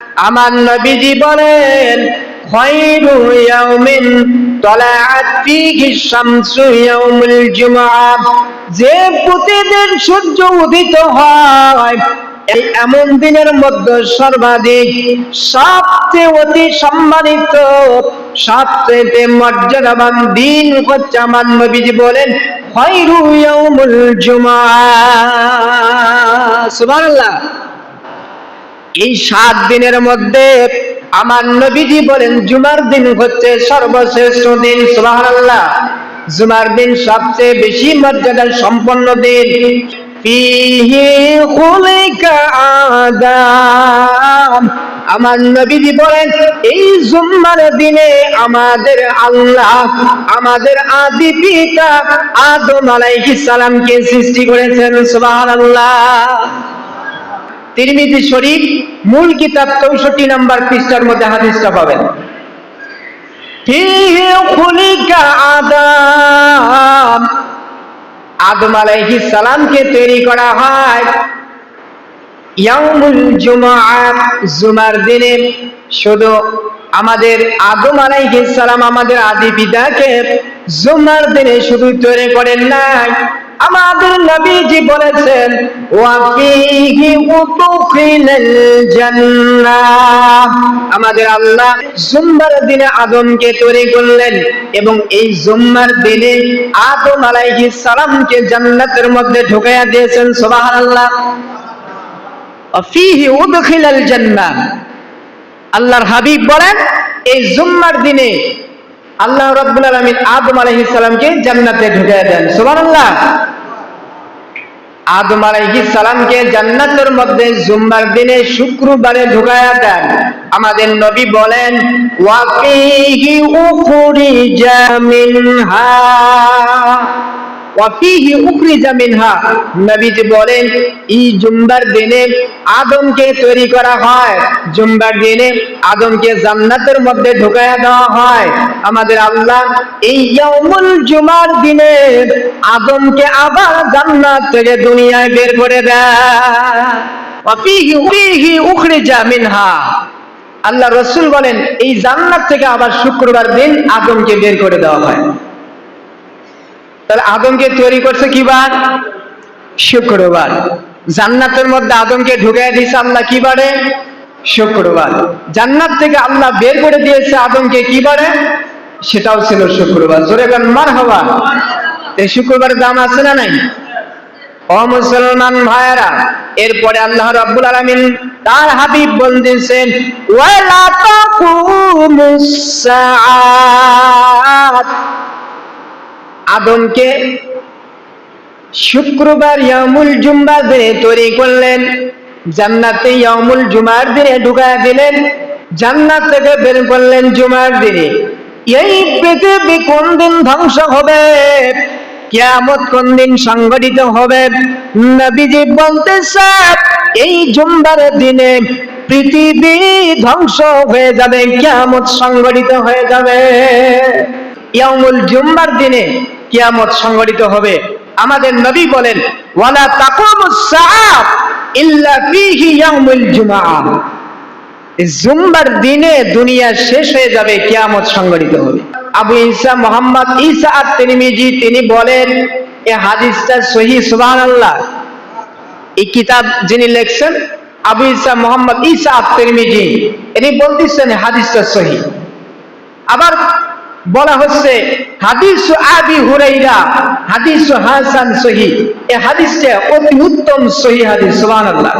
আমার নবীজি বলেন যে প্রতিদিন সূর্য উদিত হয়, এই এমন দিনের মধ্যে সর্বাধিক, সবচেয়ে অতি সম্মানিত, সবচেয়ে মর্যাদাবান দিন হচ্ছে আমার নবীজি বলেন খয়রু ইয়াউমুল জুমআ। সুবহানাল্লাহ। এই সাত দিনের মধ্যে আমার নবীজি বলেন, জুমার দিন হচ্ছে সর্বশ্রেষ্ঠ দিন, সুবহানাল্লাহ। জুমার দিন সবচেয়ে বেশি মর্যাদা সম্পন্ন দিন। আমার নবীজি বলেন, এই জুম্মার দিনে আমাদের আল্লাহ, আমাদের আদি পিতা আদম আলাইহিস সালামকে সৃষ্টি করেছেন, সুবহানাল্লাহ। তিরমিজি শরীফ, মূল কিতাব চৌষট্টি নাম্বার পৃষ্ঠার মধ্যে হাদিসটা পাবেন। আদম আদম আলাইহিস সালামকে তৈরি করা হয় ইয়াউমুল জুমআ, জুমার দিনে। শুধু আমাদের আদম আলাইহিস সালাম, আমাদের আদি পিতাকে জুমার দিনে শুধু তৈরি করেন নাই আমাদের নবীজি বলেছেন আমাদের আল্লাহ জুম্মার দিনে আদমকে তৈরি করলেন এবং এই জুম্মার দিনে আদম আলাইহিস সালামকে জান্নাতের মধ্যে ঢুকাইয়া দিয়েছেন, সুবহানাল্লাহ। ফিহি উদখিলাল জান্নাহ আল্লাহর হাবিব বলেন, এই জুম্মার দিনে আল্লাহ রাব্বুল আলামিন আদম আলাইহিস সালামকে জান্নাতে ঢুকিয়ে দেন, সুবহানাল্লাহ। আদম আলাইহিস সালামকে জান্নাতের মধ্যে জুম্মার দিনে শুক্রবারে ঢুকায়া দেন। আমাদের নবী বলেন, ওয়াকিহি উখরিজা মিনহা। ওয়াফিহি উখরিজা মিনহা। নবীজি বলেন, এই জুম্বার দিনে আদমকে তৈরি করা হয়। জুম্বার দিনে আদমকে জান্নাতের মধ্যে ঢুকায়া দেওয়া হয়। আমাদের আল্লাহ এই ইয়াউমুল জুমার দিনে আদমকে আবার জান্নাত থেকে দুনিয়ায় বের করে দেয়। ওয়াফিহি উফিহি উখরিজা মিনহা। আল্লাহ রসুল বলেন, এই জান্নাত থেকে আবার শুক্রবার দিন আদমকে বের করে দেওয়া হয়। তাহলে আদমকে তৈরি করছে কি বার? শুক্রবার। জান্নাতের মধ্যে আদমকে ঢুকাই দিয়েছে আল্লাহ কি বারে? শুক্রবার। জান্নাত থেকে আল্লাহ বের করে দিয়েছে আদমকে কি বারে? সেটাও ছিল শুক্রবার। জোরে গান মার হওয়া এই শুক্রবারের দাম আছে না নাই? ও মুসলমান ভাইরা এরপরে আল্লাহ রাব্বুল আলামিন তার হাবিব বলতেছেন, ওয়ালা তাকুমুস সাআত। আদমকে শুক্রবার ইয়ামুল জুম্বা দিনে তৈরি করলেন, জান্নাতে ইয়ামুল জুমার দিনে ঢুকা দিলেন, জান্নাত থেকে বের করলেন জুমার দিনে। এই পৃথিবী কোন দিন ধ্বংস হবে? কিয়ামত কোন দিন সংগঠিত হবে? নবীজি বলতেছে এই জুম্বার দিনে পৃথিবী ধ্বংস হয়ে যাবে, কিয়ামত সংগঠিত হয়ে যাবে। ইয়ামুল জুম্বার দিনে কিয়ামত সংগঠিত হবে। আমাদের নবী বলেন, ওয়ালা তাকুমুস সাআত ইল্লা ফীহি ইয়াউমুল জুমআ। জুম্বার দিনে দুনিয়া শেষ হয়ে যাবে, কিয়ামত সংগঠিত হবে। আবু ঈসা, মোহাম্মদ ঈসা আত তিরমিজি তিনি বলেন, এ হাদিসটা সহি, সুবহানাল্লাহ। এই কিতাব যিনি লিখছেন, আবু ঈসা, মোহাম্মদ ঈসা আত তিরমিজি ইনি বলতেছেন হাদিসটা সহি। আবার বলা হচ্ছে হাদিস আবি হুরাইরা হাদিস হাসান সহি। এ হাদিসটা অতি উত্তম সহি হাদিস সুবহানাল্লাহ।